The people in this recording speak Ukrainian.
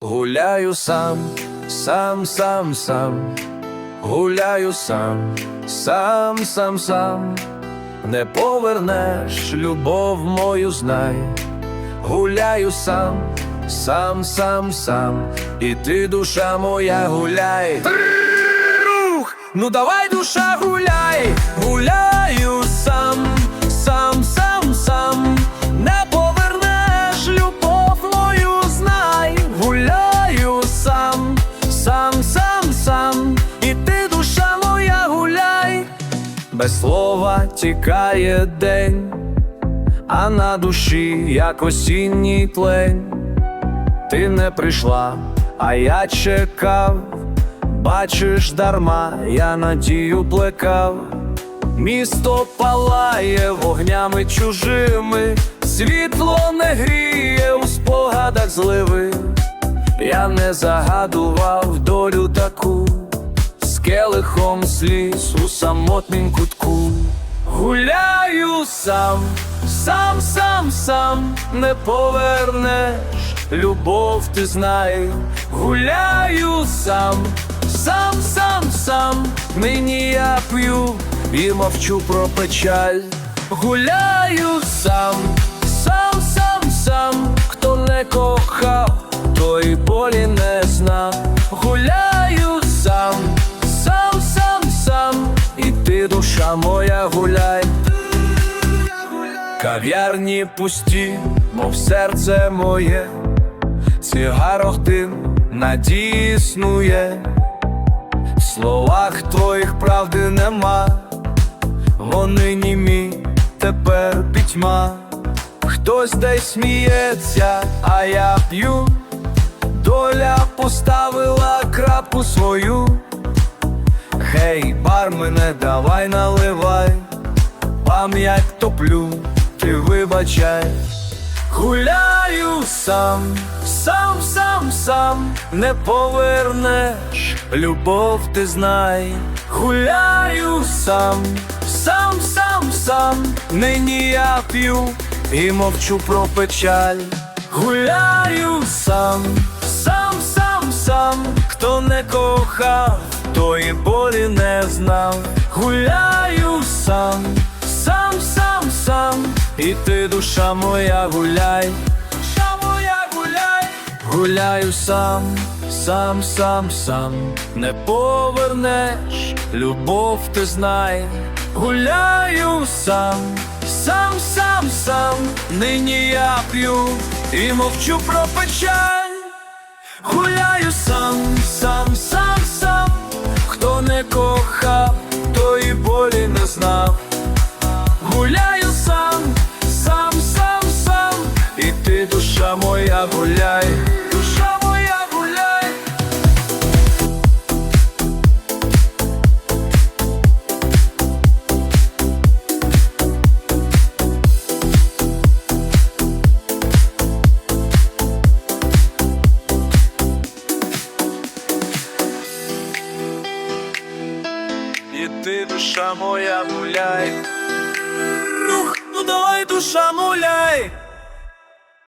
Гуляю сам, сам, сам, сам, гуляю сам, сам, сам, сам, не повернеш любов мою знай, гуляю сам, сам, сам, сам, і ти, душа моя, гуляй. Рух! Ну давай, душа, гуляй, гуляю без слова тікає день, а на душі як осінній тлень. Ти не прийшла, а я чекав. Бачиш, дарма, я надію плекав. Місто палає вогнями чужими, світло не гріє у спогадах зливи. Я не загадував долю келихом сліз у самотнім кутку. Гуляю сам, сам, сам, сам, не повернеш, любов ти знай, гуляю сам, сам, сам, сам, нині я п'ю і мовчу про печаль. Гуляю сам, сам, сам, сам, хто не кохав, той болі не знав. Гуляю сам, душа моя, гуляй. Кав'ярні пусті, мов серце моє, цигарок дим надії в словах твоїх правди нема, вони німі тепер пітьма. Хтось десь сміється, а я п'ю, доля поставила крапку свою. Гей, бармене, давай наливай, пам'ять топлю, ти вибачай. Гуляю сам, сам, сам, сам, не повернеш, любов ти знай. Гуляю сам, сам, сам, сам, нині я п'ю і мовчу про печаль. Гуляю сам, сам, сам, сам, хто не кохав, той болі не знав. Гуляю сам, сам, сам, сам, і ти, душа моя, гуляй, душа моя, гуляй, гуляю сам, сам, сам, сам, не повернеш, любов ти знай, гуляю сам, сам, сам, сам, нині я п'ю і мовчу про печаль. Гуляю сам, знав. Душа моя, гуляй. Ну, ну давай, душа, гуляй.